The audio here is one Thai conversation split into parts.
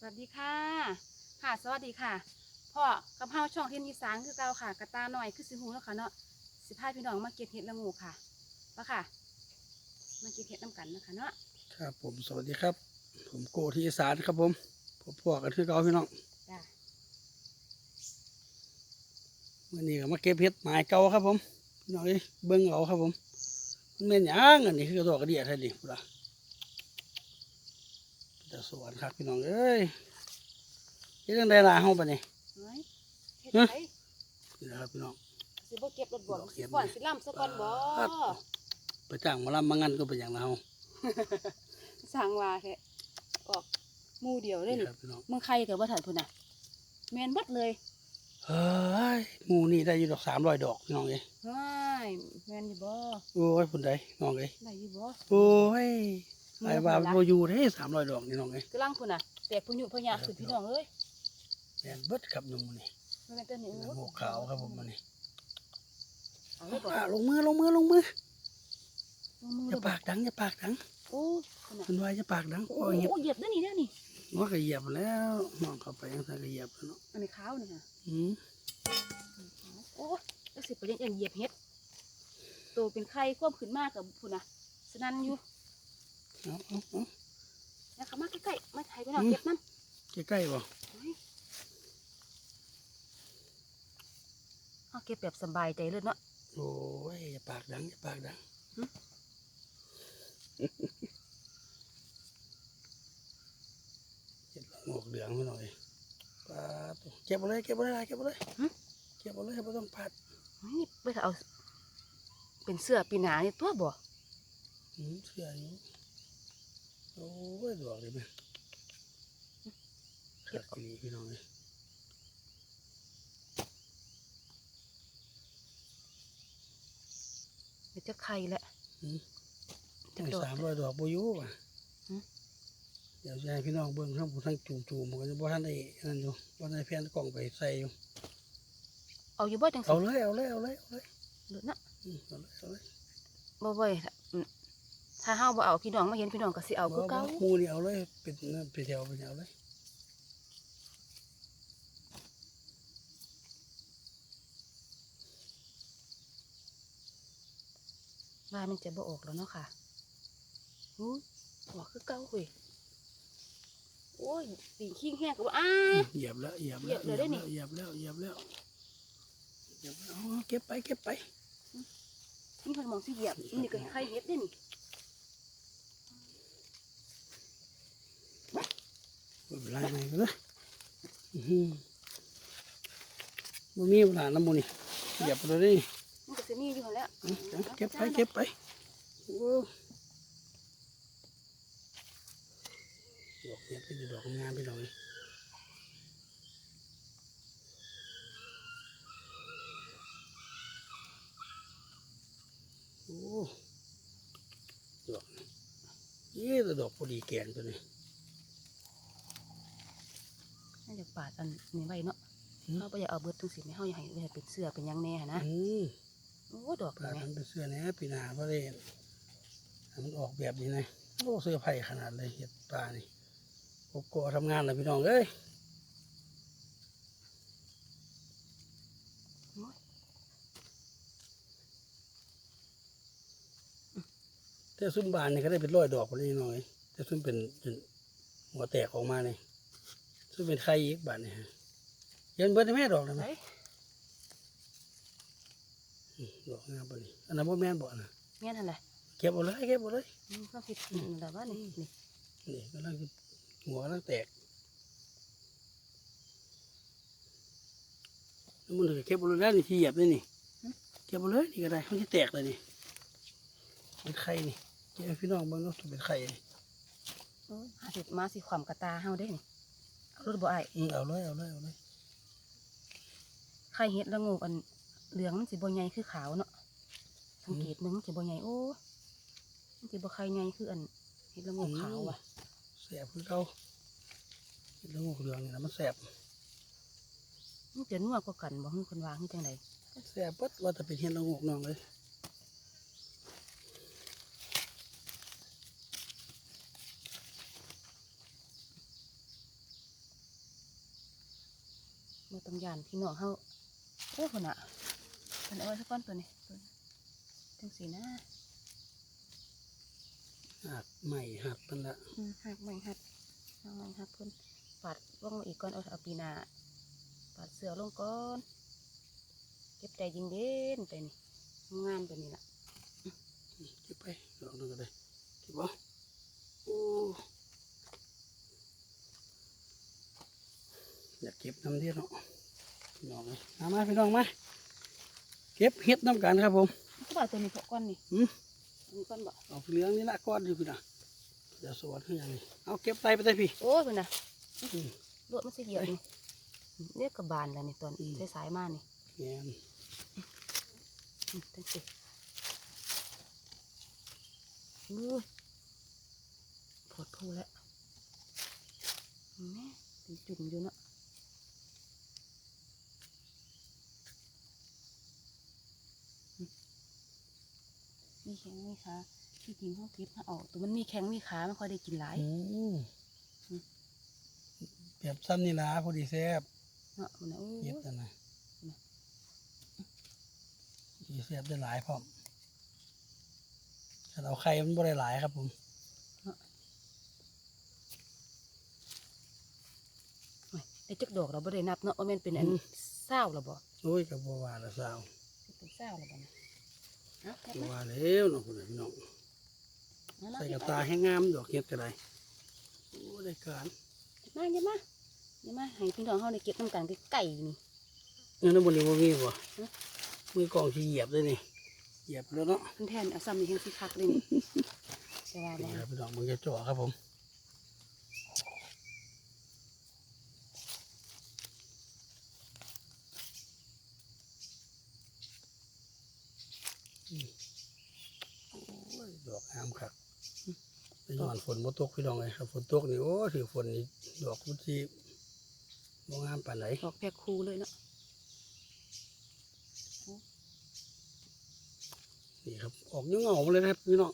สวัสดีค่ะ ค่ะ สวัสดีค่ะ พ่อกับเฮาช่องเทียนอีสานคือเก่าค่ะ กระตาหน่อยคือสิหูแล้วค่ะเนาะสิพาพี่น้องมาเก็บเห็ดละงูค่ะปะค่ะ มาเก็บเห็ดน้ำกันนะคะเนาะ ครับผมสวัสดีครับ ผมโกที่อีสานครับผมพบพวกกันคือเก่าพี่น้องจ้ะวันนี้ก็มาเก็บเห็ดหมายเก่าครับผมพี่น้องเอ้ยเบิ้งเอาครับผมมันเป็นหยังอันนี้คือกระดอกกระเดียไทยดิพุ่นล่ะ จะสวนครับพี่น้องเอ้ยเฮ็ดจังไดล่ะเฮาปะนี่เฮ้ยเห็ดฮะไผนี่นะครับพี่น้องสิบ่เก็บรถบ่บ่เก็สิบก่อนสิล่ำซะก่อนบ่ครับไปจ้างหมาลำมางั้นก็เป็นอย่างเราสั่งว่าแท้ออกหมู่เดียวเลยนี่นี่ครับพี่น้องเมืองใครกับบ่ทันพุ่นน่ะแม่นเบิดเลยเฮ้ยหมูนี่ได้อยู่ดอกสามร้อยดอกพี่น้องเอ้ยว้ายแม่นอยู่บ่โอ้ยพุ่นใดน้องเอ้ยได้อยู่บ่โอ้ย ไอ้ว่าหมู่โบอยู่เด้สามร้อยดอกนี่น้องเอ้ยกำลังพุ่นน่ะแตกพุ่นอยู่พะยาขึ้นพี่น้องเอ้ยแม่นเบิดครับหนุ่มนี่มันเป็นตัวนี้หมวกขาวครับผมมันนี่เอาเลยบ่อะลงมือลงมือลงมือลงมืออเลย่ายบ่ปากดังอย่าปากดังโอ้พุ่นน่ะคุณว่าอย่าปากดังโอ้โอ้ยเหยียบโหเหยียบได้นี่ได้นี่ว่าก็เหยียบแล้วมองเข้าไปยังไงก็เหยียบแล้วเนาะอันนี้ขาวนี่ค่ะอืมโอ้แล้วสิไปเรียนอย่างเหยียบเฮ็ดตัวเป็นไข่ควบขึ้นมากกับพุ่นน่ะสนั่นอยู่ เอาเอาเอานะคะมาใกล้ๆมาไทยไปหน่อยเก็บมันใกล้ๆบ่เฮ้ยเอาเก็บแบบสบายใจเลยเนาะโอ้ยอย่าปากดังอย่าปากดังเก็บหมวกเหลืองไปหน่อยปาดเก็บเอาเลยเก็บเอาเลยเก็บเอาเลยเก็บเอาเลยไม่ต้องปาดนี่ไปเอา เป็นเสื้อปีหนานี่ตัวบ่อืมเสื้ออยู่ โอ้ยดอกเลยไหมขัดกีพี่น้องเลยเดี๋ยวจะไข่แหละอืมจะไม่โดดสามร้อยดอกโบอยูว่ะหึเดี๋ยวจะให้พี่น้องเบิ่งทั้งผู้ทั้งจูจูๆมันก็จะบ่ทันได้นั่นอยู่บ่ทันได้แพนกล่องไปใส่อยู่เอาอยู่บ่จังสิเอาเลยเอาเลยเอาเลยเอาเลยเหลือนะอืมเอาเลยเอาเลยบ่บ่อยอืม ถ้าเฮาบ่เอาพี่น้องมาเห็นพี่น้องก็สิเอาคือเก่าบ่บ่หมูนี่เอาเลยเป็นนั่นเป็นแถวเป็นแถวเลยว่ามันจะบ่ออกแล้วเนาะค่ะอู้ออกคือเก่าเว้ยโอ้ยปีนขี้แห้งก็ว่าอ้าเหยียบแล้วเหยียบเหยีแล้ยวบเลยได้นี่เหยียบแล้วเหยียบแล้วเหยียบแล้วเอาเก็บไปเก็บไปนี่เพิ่นมองสิเหยียบนี่ก็ไข่เฮ็ดเด้นี่ บ่เป็นไรไหนก็เลยอื้อหือบ่มีเวลาน้ำมูนี่เหยียบไปเลยนี่มันก็สิมีอยู่หั่นแหล้วอืมเก็บไปเก็บไปโอ้ดอกเนี้ยเป็นดอกงามไปหน่อยโอ้ดอกเยี่แต่ดอกพอดีแกนตัวนี้ น่าจะ ปาดอันนี้ไว้เนาะอืมเฮาบ่อยากเอาเบิดทั้งสิ้นเฮาอยากให้ไว้ให้เป็นเสื้อเป็นหยังแน่หั้นนะอืมโอ้ดอกปลานี่แม่ทำเป็นเสื้อแหน่ปีหนาเพราะเลยให้มันออกแบบนี้นะโอ้เสื้อไผ่ขนาดเลยเห็ดปลานี่โกโก้ทำงานเลยพี่น้องเอ้ยโอ้ยแต่ซุ้มบานนี่ก็ได้เป็นร้อยดอกพอดีหน่อยแต่ซุ้มเป็นเป็นหัวแตกออกมานี่ ซุ้มเป็นไข่อีกบานนี่ฮะเย็นเบิดได้แม่ดอกนะไหนแม่อืมดอกงามปะนี่อันนั้นบ่แม่นบ่นะแม่นหั่นแหละเก็บเอาเลยเก็บเอาเลยอืมก็คิดนั่นแหละว่านี่นี่นี่กำลังหัวกำลังแตกแล้วมันก็เก็บเอาเลยแล้วนี่ที่เหยียบเลยนี่เก็บเอาเลยนี่ก็ได้มันจะแตกเลยนี่เป็นไข่นี่เก็บให้พี่น้องเบิ่งก็เป็นไข่นี่โอ้ยหาสิมาสิความกระตาเฮาเด้นี่เอา รถบ่อ้ายอืมเอาเลยเอาเลยเอาเลยไข่เฮ็ดละโงูอันเหลืองมันสิบ่ใหญ่คือขาวเนาะสังเกตมึงมันสิบ่ใหญ่โอ้มันสิบ่ไข่ใหญ่คืออันเฮ็ดละโงูขาวว่ะแสบคือเขาเห็นแล้วงูเหลืองนี่นะมันแสบมันจะนัวกว่ากันบ่ฮือคนว่าฮือจังไดแสบปัดว่าแต่เป็นเห็นแล้วงูน้องเลย บ่ต้อง ย่านพี่น้องเฮาโอ้พุ่นน่ะเพิ่นเอาไว้สักก้อนตัวนี้ตัวนี้จังสีนะหักใหม่หักมันละอืมหักใหม่หักหักใหม่หักเพิ่นปาดว่องอีกก่อนเอาเอาปีหน้าปาดเสือลงก่อนเก็บใจยิงเด่นไปนี่งามตัวนี้ล่ะเก็บไปดอกนึงก็ได้เก็บบ่โอ้อยากเก็บน้ำเดียวเนาะ พี่น้องเลยมามาพี่น้องมาเก็บเห็ดน้ำกันครับผมก็บอกตัวนี้พอก้อนนี่หืมอันนี้ก้อนบ่เอาเหลืองนี่ละก้อนอยู่พี่นะเดี๋ยวสวนให้ยังนี่เอาเก็บไตไปได้พี่โอ้ยพุ่นน่ะอืมรถมันสิเหยียบนี่เนี่ยกระบาลแล้วนี่ตอนอืมสายๆมานี่แง่นอืมจังสิอู้ยปวดพูแล้วแม่เป็นจุ่มอยู่เนาะ มีแข็งมีขาที่จริงเขาเก็บมาออกตัวมันมีแข็งมีขาไม่ค่อยได้กินหลายอืมอืมแบบซ้ำนี่ละพอดีแซ่บเนาะมันนะโอ้ยเย็ดนั่นนะน่ะดีแซ่บได้หลายพร้อมถ้าเอาไข่มันบ่ได้หลายครับผมโอ้ยไอ้จักดอกเราบ่ได้นับเนาะว่าแมันเป็นอันเศร้าหรอบ่โอ้ยกับบัวาละสาวเป็นเศร้าหรอบ่ นะเอาแค่บันั้นวาแล้วเนาะคุณพี่น้องเอาเนาะใส่กระตาให้งามดอกเห็ดก็ได้โอ้ได้การมาอย่ามาอย่ามาให้พี่น้องเฮาได้เก็บน้ำกันไก่นี่นี่น้ำบนนี้บ่มีบ่ฮะมือกล่องที่เหยียบเลยนี่เหยียบแล้วเนาะมันแทนเอาซ้ำนี่แห้งสิคักเลยนี่แต่ว่าบ่นี่ครับพี่น้องมันจะจ่อครับผมอืมโอ้ยดอกงามครับไปย้อนฝนบ่ตกพี่น้องเลยครับฝนตกนี่โอ้ถือฝนนี่ดอกพุทีบ่งามปานไหนดอกแพรคูเลยเนาะนี่ครับ ออกยังเหงาๆเลยนะครับพี่น้อง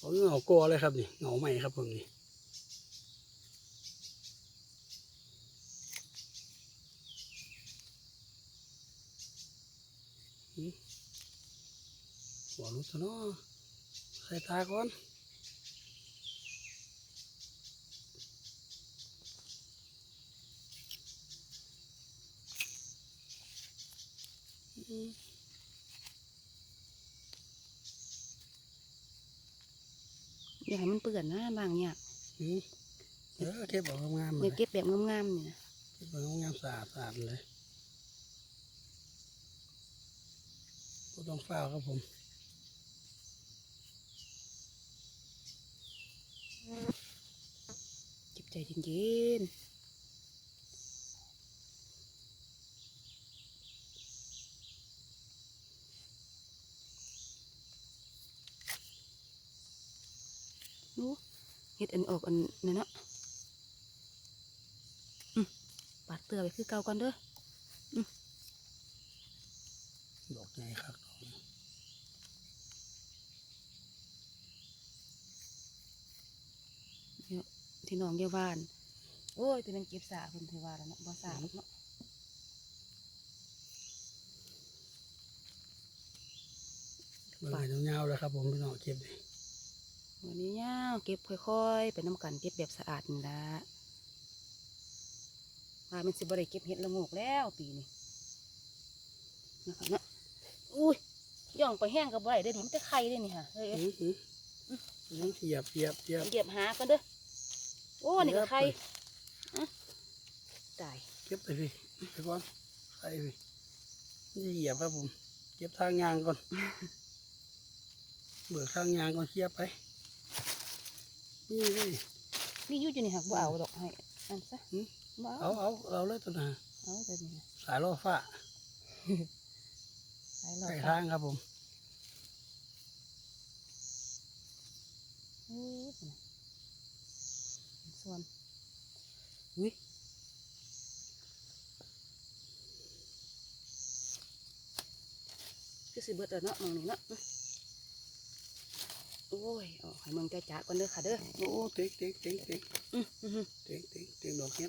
ออกยังเหงากอเลยครับนี่เหงาใหม่ครับผมนี่หืมหัวรุดซะเนาะ ใส่ตาก่อนอืมอย่าให้มันเปื้อนนะบางอย่างหืมเออเก็บออกงามๆเลเนี่ยยเก็บแบบงามๆนี่นะเก็บออกงามๆสะอาดสะอาดเลยก็ต้องเฝ้าครับผม เก็บ ใจเย็นๆนู้เฮ็ดอันออกอันนั่นนะอืมปาดเตือไปคือเก่าก่อนเด้อดอกใหญ่ครับดอกนี้ เดี๋ยว ที่น้องเยาบ้าน โอ้ยตัวนั้นเก็บสาคนที่ว่าแล้วเนาะบ่สาหรอกเนาะเบิ่งให้ยาวๆแล้วครับ ผมพี่น้องเก็บดิวันนี้ย่าวเก็บค่อยๆไปน้ำกันเก็บแบบสะอาดนี่ละมาเป็นสิบริเก็บเห็ดละโงกแล้วปีนี้นะคะเนาะอุ้ยย่องไปแห้งกับบ่ได้เด้อดิมันจะไข่ได้อนี่ค่ะเฮ้ยอื้อหืออื้อเหยียบเหยียบเหยียบเหยียบหากันเด้อ โอ้ นี่ก็ไข่เหยียบอะตายเก็บไปพี่ไปก่อนใส่พี่นี่จะเหยียบครับผม เก็บทางยางก่อน เบิกทางยางก่อนเคลียบไป นี่เลยนี่อยุ่อยู่นี่ค่ะบ่เอาดอกให้อันซะหืมบ่เอาเอาเอาเลยตัวน่ะเอาแต่นี่นะสายล่อฟ้าสายหลอดใส่ทางครับผมโอ้ย ส่วนอุ้ยคือสิเบิดแต่เนาะมองนี่เนาะโอ้ยโอ้ให้มึงจะจากกันเด้อค่ะเด้อโอ้เต็งเต็งเต็งเต็กเต็งเต็งเต็งดอกเนี้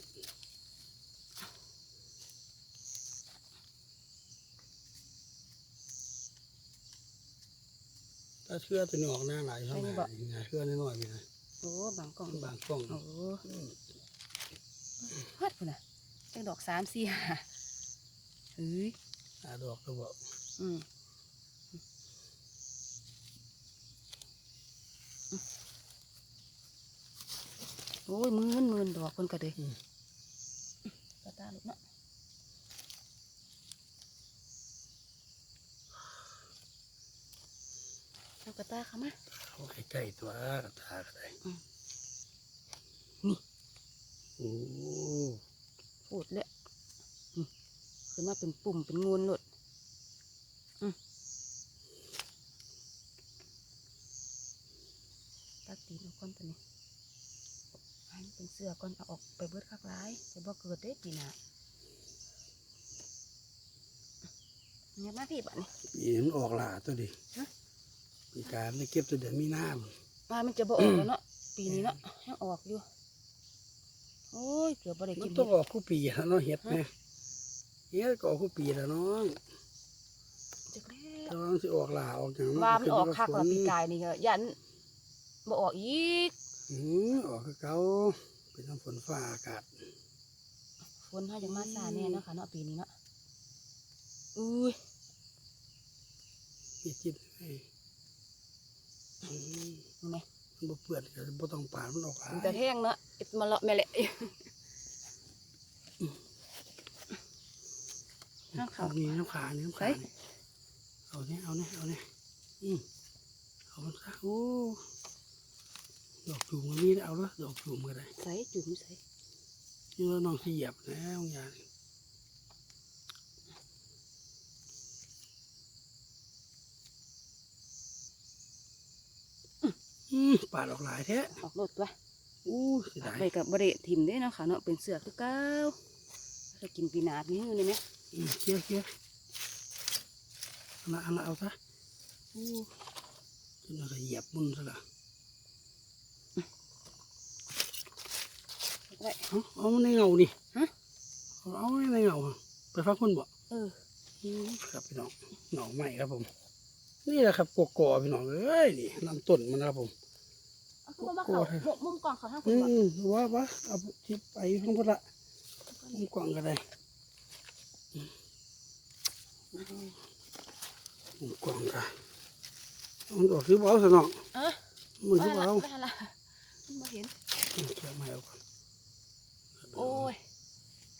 ถ้าเชื่อตัวนี้ออกหน้าหลายเท่าไหร่เชื่อน้อยๆไปนะ โอ้บางกล่องบางกล้องโอ้ฮัดพุ่นน่ะจังดอกสามสี่ห้าเฮ้ยหาดอกก็บอกอืมโอ้ยหมื่นหมื่นดอกคนก็เลยอืมกระตาลุกเนาะเอา กระตาเข้ามาเขาใกล้ๆตัวกระตาก็ได้อืมนี่โอ้พูดเลยอืมขึ้นมาเป็นปุ่มเป็นงูนหลดอืมตัดตีนเอาก้อนตัวนี้ให้มันเป็นเสือก่อนเอาออกไปเบิดคักร้ายจะบ่เกิดได้ปีหน้าเนี่ยมาพี่บ่นี่ปีนี้มันออกหลาตัวดิฮะ ปีการได้เก็บตัวเดือนมีน้ว่ามันจะบ่ออกแล้วเนาะปีนี้เนาะยังออกอยู่โอ้ยเกือบบ่ได้ำมักินนต้องเห็ดออกคู่ปีแล้วเนาะเห็ดเนี่ยเฮ็ดก็ออกคู่ปีแล้วน้องจักแล้แต่วว่ามันสิออกหลาออกอย่างว่ามันออกคักฝละปีกายนี่ก็ยันบ่ออกอีกอืมออกคือเก่าเป็นน้ำฝนฟ้าอากาศฝนเฮาจังมาซาแน่เนาะค่ะเนาะปีนี้เนาะอุ้ยมีจิตให้อืม เห็นไหมมันบ่เปื้อนก็บ่ต้องปาดมันออกหลายมันจะแห้งเนาะเอ็ดมาเลาะแม่แหละน้ำเอาเขานี่น้ำขานี่น้ำขาใส่นี่เอาเนี่ยเอาเนี่ยเอาเนี่ยอืมเอามันซะโอ้ดอกจูมก็มีได้เอาละดอกจูมก็ได้ใส่จุ่มใส่นี่ว่าน้องสิเหยียบแล้วอย่างนี้ ปาดออกหลายแท้ออกรถตัวอู้เสียดายไปกับบริทิมเด้เนาะค่ะเนาะเป็นเสือคือเก้าจะกินปีนาดนี้นี่ไหมอืมเคลียร์เคลียร์เอาละเอาละเอาซะอู้จนเราก็เหยียบมุนซะละไว้เอาเอาในเงานี่ฮะเอาเอาในเงาไปฟังคนบ่เอออืมครับพี่น้องหน่อใหม่ครับผม นี่แหละครับกกอพี่น้องเอ้ยนี่ลำต้นมันนะครับผมเอาคือว่ามาเขามุมมุมกล่องเขาทั้งคุอืณบ่มว่าว่าเอาทิปไปข้างบนละมุมกว้างก็ได้อืมมุมกว้างก็มันออกคือเบาสนองเออมันคือว่าเบาละว่าละมาเห็นอืมเกี่ยวไม่เอาก่อนโอ้ย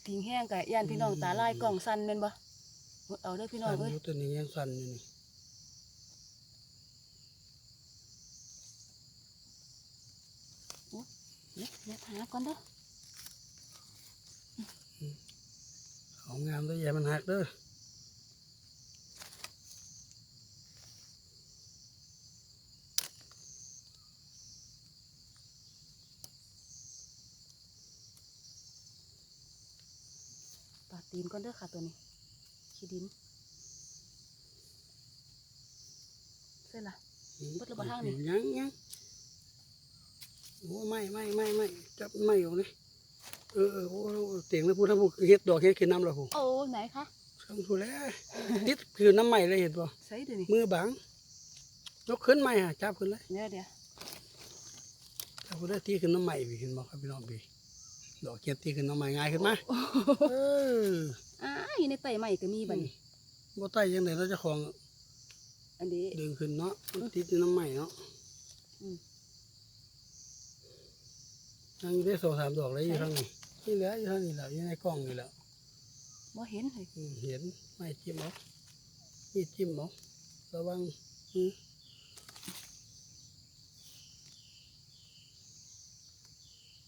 ทิ้งแห้งกะย่านพี่น้องตาลายกล่องสั้นแม่นบ่เอาเด้อพี่น้องสั่นเอ้ยอยู่ตัวนี้ยังสั่นอยู่นี่ เนี่ยเนี่ยหาก่อนเด้อเอางามด้วยอย่ามันหักเด้อปาดตีนก่อนเด้อค่ะตัวนี้ขี้ดินเสร็จละอืมเบิดระเบิดทางนี่ยังยัง โอ้ไม่ไม่ไม่ไม่จับไม่ออกนี่เออเออโอ้เตียงแล้วพูดถ้าพูดเฮ็ดดอกเฮ็ดขึ้นน้ำแล้วผมโอ้ไหนคะช่างพูดแล้วติดคือน้ำใหม่เลยเห็นป่ะใส่เดี๋ยวนี้มือบังยกขึ้นใหม่ฮะจับขึ้นเลยเดี๋ยวเดี๋ยวจับขึ้นได้ตีขึ้นน้ำใหม่พี่เห็นบ่ครับพี่น้องพี่ดอกเฮ็ดตีขึ้นน้ำใหม่ง่ายขึ้นมาเอออ่าอยู่ในไตใหม่ก็มีบัดนี้บ่ใต้ยังไงเราจะของอันนี้ดึงขึ้นเนาะมันติดอยู่น้ำใหม่เนาะ อืม ยังอยู่ได้สองสามดอกเลยอยู่ข้างนี้นี่เหลืออยู่ข้างนี้แหละอยู่ในกล่องนี่แหละบ่เห็นเลยอืมเห็นไม่จิ้มเอานี่จิ้มเอาระวังอืม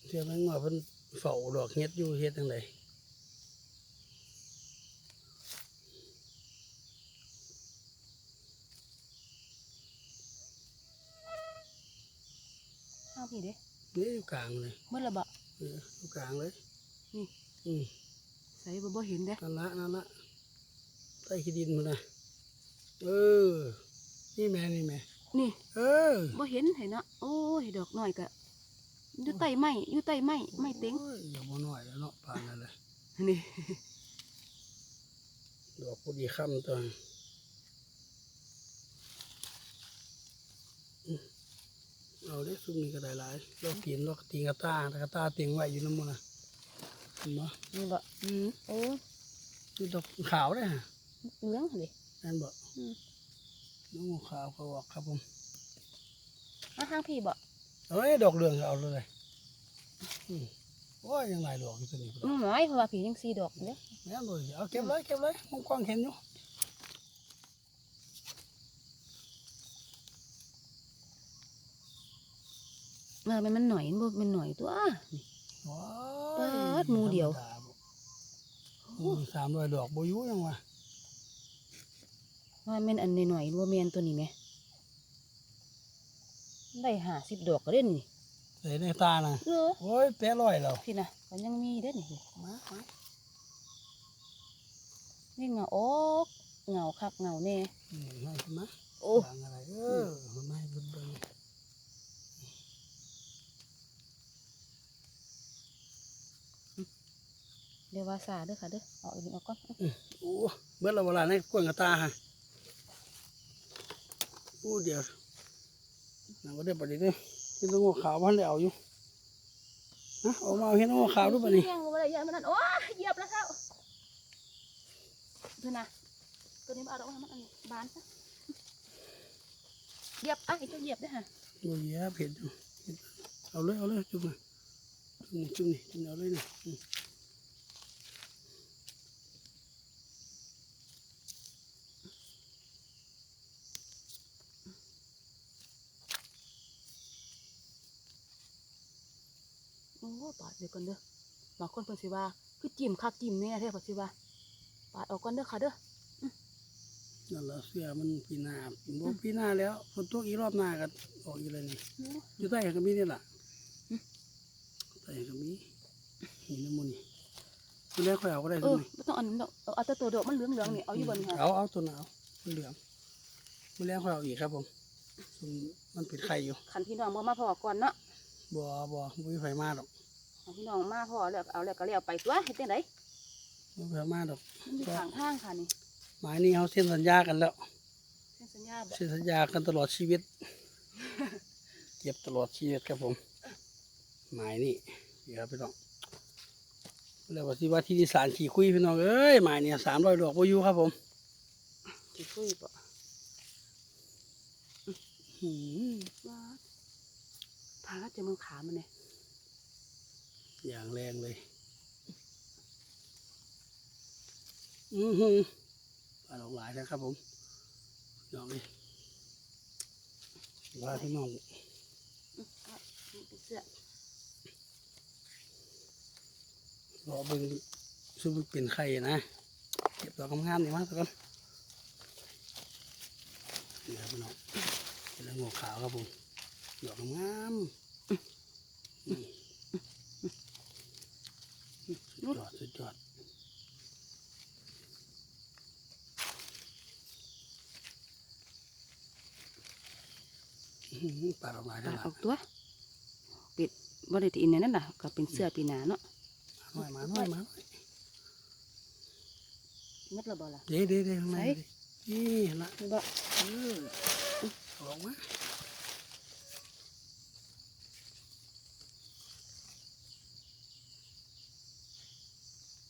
เดี๋ยวมันว่าเพิ่นเฝ้าดอกเฮ็ดอยู่เฮ็ดจังไดห้าพี่เด้ นี่อยู่กลางเลยเมื่อละบ่เอออยู่กลางเลยนี่อืมใส่บ่บ่เห็นเด้นั่นละนั่นละใต้ขี้ดินมันนะเออ นี่แม่นี่แม่นี่เออบ่เห็นเห็นเนาะโอ้ยดอกน้อยก็อยู่ใต้ไม้อยู่ใต้ไม้ไม้เต็งโอ้ยอย่าบ่น้อยแล้วเนาะป่านนั่นแหละนี่ดอกพอดีค่ำตัว เอาเด้ซุ่มนี้ก็ได้หลายลอกตีนลอกตีนกระตาแต่กระตาเตียงไว้อยู่น้ำมันนะเห็นบ่นี่บ่อืมโอ้ยนี่ดอกขาวได้ฮะเหลืองเลยนั่นบ่อืมน้องขาวก็ออกครับผมมาทางพี่บ่เอ้ยดอกเหลืองก็เอาเลยอืมโอ้ยยังหลายดอกอยู่ตัวนี้อืมหมอยเพราะว่าพี่ยังสีดอกเด้แม่นเลยเอาเก็บเลยเก็บเลยมองกว้างเห็นอยู่ เออมันมันหน่อยมันบ่มันหน่อยตัวว้ายปาดหมู่เดียวธรรมดาบ่อืมสามร้อยดอกโบอยูยังวะว่าแม่นอันหน่อยๆบ่แม่นตัวนี้แหมได้ห้าสิบดอกก็เด้นี่ใส่ในตานะเออโอ้ยแปะร้อยแล้วพี่น่ะก็ยังมีเด้นี่มามานี่เงาออกเงาคักเงาแน่อืมให้ขึ้นมาโอ้วางอะไรเออมันไม่ให้เบิ่ง เบิ่งเดี๋ยวว่าซาเด้อค่ะเด้อเอาอีกนิดเอาก่อนโอ้เบิดละเวลาในกล้วยกับตาฮะโอ้เดี๋ยวนั่งก็ได้ปะเดี๋ยวนี้ที่ต้องหัวขาวพันได้เอาอยู่นะเออกมาเอาเห็นหัวขาวด้วยปะนี่แย่งบ่ได้ยานมันนั่นโอ้ยเหยียบแล้วเท่าเดี๋ยวนะตัวนี้มาเอาดอกมันอันนี้บานซะเหยียบอะอีกตัวเหยียบเด้อค่ะโอ้ยแย่เผ็ดอยู่เผ็ดเอาเลยเอาเลยจุ่มมาจุ่มนี่จุ่มนี่จุ่มเอาเลยนี่อืมโอ้ปาด เดี๋ยวก่อนเด้อบางคนเพิ่นสิว่าคือจิ้มคักจิ้มแน่แท้เพิ่นสิว่าปาดเออกก่อนเด้อค่ะเด้อนั่นละเสื้อมันปีหน้าบ่ปีหน้าแล้วฝนตกอีกรอบหน้าก็ออกอีกเลยนี่โอ้อยู่ใต้ก็มีนี่ล่ะใต้ก็มีนี่น้ำมันนี่ตัวแรกค่อยเอาก็ได้เอตัวอนี้บ่ต้องเอันนั้นดอกเอาเอาแต่ตัวดอกมันเหลืองๆนี่เอาอยู่บนค่ะเอาเอาตัวนั้นเอามันเหลืองมันแรกค่อยเอาอีกครับผมส่วนมันเป็นไข่อยู่คันพี่น้องบ่มาพอก่อนเนาะบ่บ่บ่มีไฟมาดอกคัน พี่น้องมาพอแล้วก็เอาแล้วก็แล้วไปตัวเฮ็ดจังไดบ่มีไฟมาดอกมันอยู่ข้างทางค่ะนี่หมายนี้เขาเซ็นสัญญากันแล้วเซ็นสัญญาบ่เซ็นสัญญากันตลอดชีวิต เก็บตลอดชีวิตครับผมหมายนี่เดี๋ยวพี่น้องแล้วว่าที่ว่าที่ดิสานขี่คุยพี่น้องเอ้ยหมายเนี่ยสามร้อยดอกบ่อยู่ครับผมสิคุยบ่หืมว่าทางจะมึงขามันเนี่ย อย่างแรงเลย อือหือปลาหลงหลายนะครับผมพี่น้องนี่ว่าพี่น้องนี่เป็นเสื้อรอเบิ่งซุปเป็นไข่นะ เก็บดอกงามๆนี่มาสักก่อนนี่ครับพี่น้องเป็นหัวขาวครับผมดอกงามๆนี่ สุดยอดสุดยอดอื้อหือปลาหลงหลายปทั้ลางหลาอยอกตัวปิดบ่ได้ตีนนั่นน่ะก็เป็นเสื้อปีหนาเนาะมาหน่อยมาหน่อยมาหน่อยหมัดและบ่ล่ะเดี๋ยวเดี๋ยวเดี๋ยวข้างในไหนดินี่ละนี่บ่เออออกมา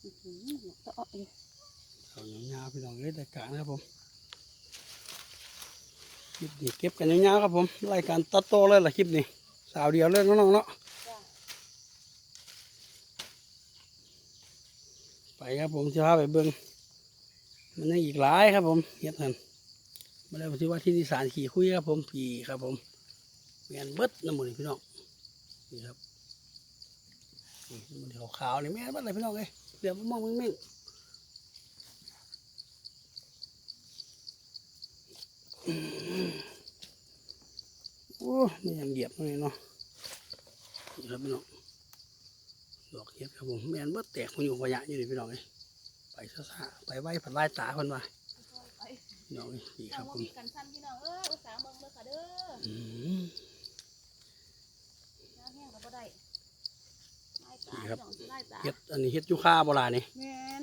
อื้อหือ ตะเอ้ออยู่เอายาวๆพี่น้องเอ้ยรายการครับผมคลิปนี้เก็บกันยาวๆครับผมรายการตัดโตเลยล่ะคลิปนี้สาวเดียวเลยน้องๆเนาะไปครับผมจะพาไปเบิ้งมันยังอีกหลายครับผมเฮ็ดหันมาแล้วที่ว่าที่นิสานขี่คุยครับผมพี่ครับผมเมียนเบิดน้ำมันพี่น้องนี่ครับนี่มันเดียวขาวนี่แม่นเบิดเลยพี่น้องเอ้ยเดี๋ยวมองมึงเม่ง โอ้นี่ยังเหยียบเลยเนาะนี่ครับพี่น้องดอกเห็ดครับผมแมนเบิดแตกมันอยู่ขยะอยู่นี่พี่น้องเอ้ยไปซะซะไปไว้ผัดไล่ตาคนว่าไปพี่น้องเอ้ยดีคเอารับบ่ผมมีกันสั่นพี่น้องเอ้ยอุตส่าห์เบิ่งเด้อค่ะเด้ออืมน้ำแห้งก็บ่ได้ไล่ตาพี่น้องสิไล่ตาเห็ดอันนี้เห็ดยูคาโบราณนี่แม่น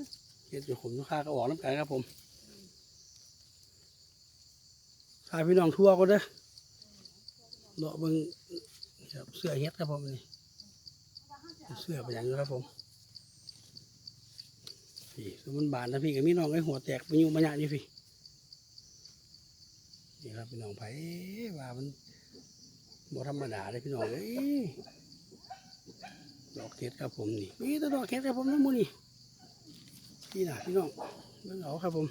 เห็ดยูขมยูคาก็ออกน้ำกันครับผม พาพี่น้องทั่วก็เด้อเลาะเบิ่งนี่ครับเสื้อเฮ็ดครับผมนี่เสื้อเป็นอย่างนี้ครับผมพี่สมมันบานนะพี่กับมีน้องไอ้หัวแตกไปยุ่มาหยาอยู่พี่นี่ครับพี่น้องไผว่ามันบ่ธรรมดาเลยพี่น้องเอ้ยดอกเฮ็ดครับผมนี่มีแต่ดอกเฮ็ดครับผมน้ำมูนี่พี่น่ะพี่น้องเบิ่งเอาครับผม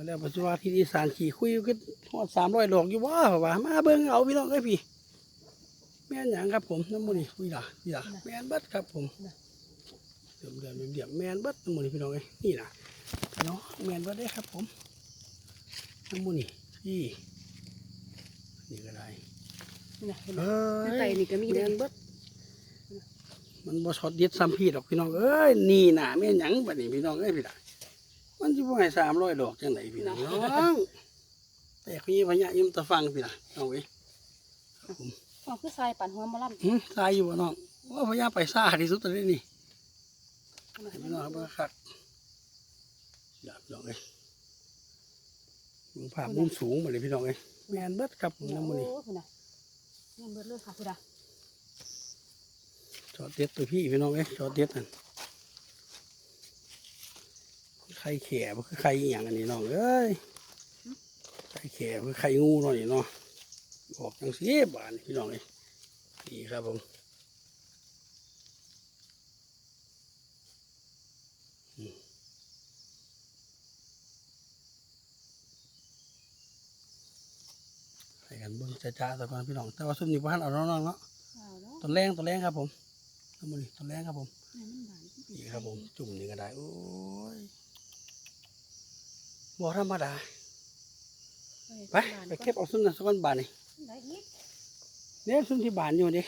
มาแล้วปัจจุบันที่อีสานขี่คุยก็ทอดสามร้อยดอกอยู่ว่าว่ามาเบิ่งเอาพี่น้องเอ้ยพี่ แม่นหยังครับผมน้ำมูนี่คุยล่ะนี่ล่ะแม่นเบิดครับผมเดือมเดือมเดือมแม่นเบิดน้ำมูนี่พี่น้องเอ้ยนี่ล่ะพี่น้องแม่นเบิดได้ครับผมน้ำมูนี่พี่นี่ก็ได้นี่นะเห็นไหมเอ้ข้างใต้นี่ก็มีเด้อแม่นเบิดมันบ่ช็อตเด็ดซ้ำพี่ดอกพี่น้องเอ้ยนี่น่ะแม่นหยังบัดนี้พี่น้องเอ้ยพี่ล่ะ มันสิบ่ให้สามร้อยดอกจังไดพี่น้องแต่พี่พญายิ้มตะฟังพี่ล่ะเอาไว้อ๋อคือทรายปั่นหัวหมะล่ำหืมตายอยู่บ่น้องว่าพญาไปซ่าที่สุดตอนนี้นี่ให้พี่น้องครับว่าคักอยากน้องเอ้ยมุมภาพมุมสูงมาเลยพี่น้องเอ้ยแมนเบิดครับผมน้ำมันนี่โอ้คุณน่ะเงินเบิดเลยค่ะคุณน่ะจอดเด็ดตัวพี่พี่น้องเอ้ยจอดเด็ดนั่น ไข่แข่บ่คือไข่อหย่างอันนี้น้องเอ้ยไข่แข่คือไข่งูเนาะนี่เนาะออกจังสีบานพี่น้องเอ้ยนี่ครับผมให้กันเบิ่งจ้าๆแต่ก่อนพี่น้อง แต่ว่าซุ่มนี่บ้านเอาน้องๆเนาะว้าวเนาะตอนแรงตอนแรงครับผมน้ำมันตอนแรงครับผมแม่มันหวานนี่ครับผม จุ่มนี่ก็ได้ โอ้ย บ่ธรรมดา ไปไปเก็บเอาซุ่มนะสักวันบานนี่ได้อีกเนี่ยซุ่มที่บานอยู่ดิ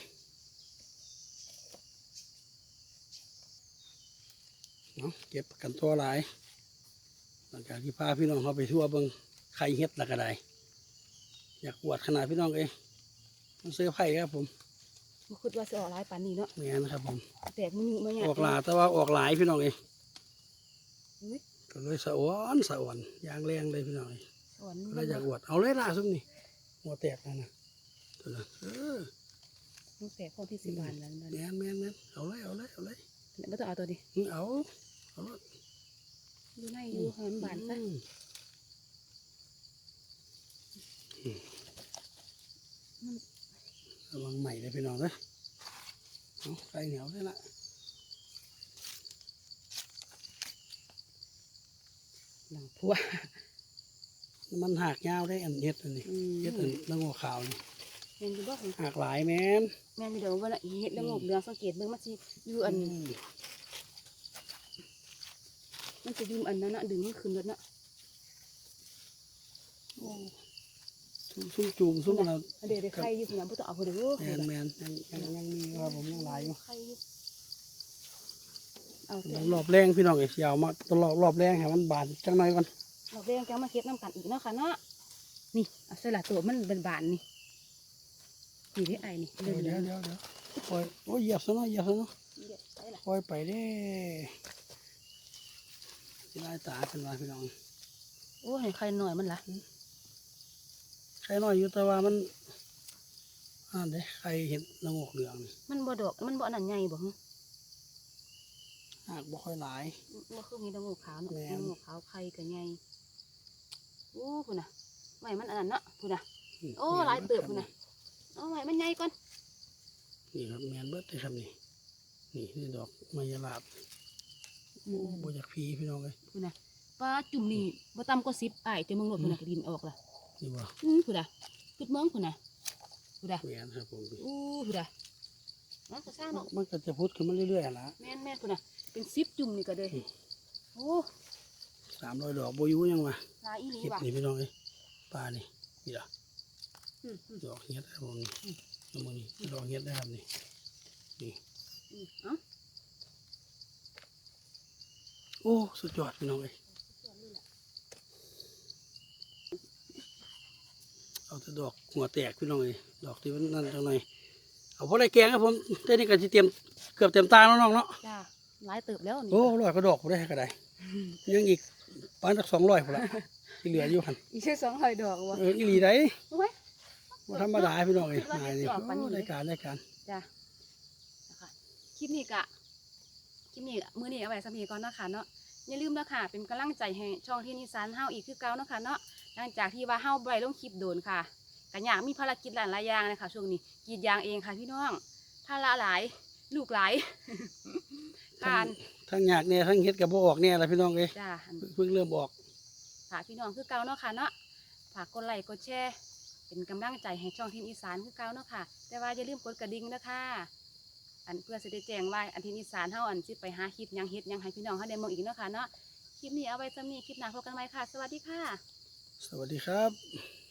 เนาะเก็บกันตัวหลายหลังจากที่พาพี่น้องเขาไปทั่วเบิ่งไข่เฮ็ดและก็ได้อยากอวดขนาดพี่น้องเอ้ยมันซื้อไผ่ครับผมบ่คิดว่าสิออกหลายปานนี้เนาะแม่นครับผมแตกมันอยู่มาเนี่ยออกหลาแต่ว่าออกหลายพี่น้องเอ้ยอุ๊ย ก็เลยสะอ้อนสะอ้อนยางแรงเลยพี่น้องเอ้ยสวนก็เลยอยากอวดเอาเลยล่ะซุ่มนี่หัวแตกแล้วนะตัวนั้นเออมันแตกพอที่สิบบาทแล้วนั่นแม่นแม่นแม่นเอาเลยเอาเลยเอาเลยบ่ต้องเอาตัวดิอืมเอาเอาเลยอยู่ในอยู่ให้มันบานซะอืมระวังใหม่เลยพี่น้องเลยเอาไก่เหนียวเลยละ หลังพัวมันหักยาวได้อันเฮ็ดอันนี้อืมเฮ็ดอันแล้วงอขาวนี่แม่นอยู่บ่หักหลายแม่นแม่นอยู่เดี๋ยวว่าละเฮ็ดแล้วงอกเดืองสังเกตเบิ่งมันสิอยู่อันมมันจะดึงอันนั้นน่ะดึงมันขึ้นแล้วน่ะโอ้ซุ่มซุ่มจูงซุ่มอะไรอันเดี๋ยวเดี๋ยวใครอยู่พุ่นน่ะบ่ต้องเอาพุ่นเด้อแมนแมนยังยังยังมีว่าผมยังหลายอยู่ใค รอยู่เอาแต่รอบแรงพี่น้องไอ้เสียวมาตลอดรอบแรงให้มันบานจังหน่อยก่อนเราเรียงแกมาเก็บน้ำกันอีกเนาะค่ะเนาะนี่เอาใส่ละตัวมันเป็นบานๆนี่นี่ที่ไอ้นี่เดี๋เดืยวอดเดี๋ยวเดี๋ยวเดี๋ยวปล่อยโอ้ยเหยียบซะเนาะเหยียบซะเนาะใส่ละปล่อยไปเด้สิไล่ตาขึ้นมาพี่น้องโอ้ยใครหน่อยมันละใครน้อยอยู่แต่ว่ามันอ่านเด้ใครเห็นละโงกเหลืองนี่มันบ่ดอกมันบ่อันนั้นใหญ่บ่ฮะ หากบ่ค่อยหลายบ่คือมีดอกงูขาวเนาะแม่นดอกงูขาวไข่ก็ใหญ่โอ้พุ่นน่ะไม้มันอันนั้นเนาะพุ่นน่ะโอ้หลายเติบพุ่นน่ะเอาไม้มันใหญ่ก่อนนี่ครับแมนเบิดเลยครับนี่นี่นี่ดอกมายาลาบอืโอ้มบ่อยากพีพี่น้องเลยพุ่นน่ะปลาจุ่มนี่บ่ต่ำกว่า10อ้ายแต่มึงรถพุ่นน่ะก็ดินออกล่ะนี่ว่าอือพุ่นน่ะขึ้นเมืองพุ่นน่ะพุ่นน่ะแมนครับผมโอ้พุ่นน่ะเอาก็สร้างเนาะมันก็จะพุดขึ้นมาเรื่อยๆละแม่นแม่นพุ่นน่ะ เป็นสิบจุ่มนี่ก็เลยอืมโอ้สามร้อยดอกโบอยูยังวะลายอีหลีเก็บว่ะนี่พี่น้องเลยปลานี่นี่ละอืมอืมดอกเห็ดครับผมนี่น้ำมันนี่ดอกเห็ดนะครับนี่นี่อืมเอ้าโอ้สุดยอดพี่น้องเลยเอาแต่ดอกหัวแตกพี่น้องเลยดอกที่มันนั่นจังหน่อยเอาพอได้แกงครับผมเต้นี่ก็จะเตรียมเกือบเต็มตาแล้วน้องเนาะจ้า หลายเติบแล้วนี่โอ้ร้อยก็ดอกผมได้ก็ได้ ยังอีกประมาณสักสองร้อยพอละที่เหลืออยู่หันอีกแค่สองร้อยดอกว่ะเอออีหลีได้โอ้ยว่าธรรมดาพี่น้องเอ้ยคิดว่าหายเฮ็ดนี่สิออกปานนี้โอ้รายการรายการ จ้ะนะคะคลิปนี้กะคลิปนี้มือนี้เอาไว้สมีก่อนเนาะค่ะเนาะอย่าลืมนะค่ะ เป็นกำลังใจให้ช่องที่นิสานเฮาอีกคือเก่าเนาะค่ะเนาะหลังจากที่ว่าเฮาบ่ได้ลงคลิปโดนค่ะกันอยากมีภารกิจหลายๆอย่างเลยค่ะช่วงนี้กรีดยางเองค่ะพี่น้องภาระหลาย ลูกหลาย การทั้งยากเนี่ยทั้งเฮ็ดกับบ่ออกเนี่ยละพี่น้องเอ้ยจ้าอันเพิ่งเริ่มออกฝากพี่น้องคือเก่าเนาะค่ะเนาะฝากกดไลค์กดแชร์เป็นกำลังใจให้ช่องทีมอีสานคือเก่าเนาะค่ะ แต่ว่าอย่าลืมกดกระดิ่งนะคะอันเพื่อสิได้แจ้งว่าอันทีมอีสานเฮาอันสิไปหาคลิปหยังเฮ็ดหยังให้พี่น้องเฮาได้มองอีกเนาะค่ะเนาะคลิปนี้เอาไว้สำนี้คลิปหน้าพบกันใหม่ค่ะ สวัสดีค่ะ สวัสดีครับ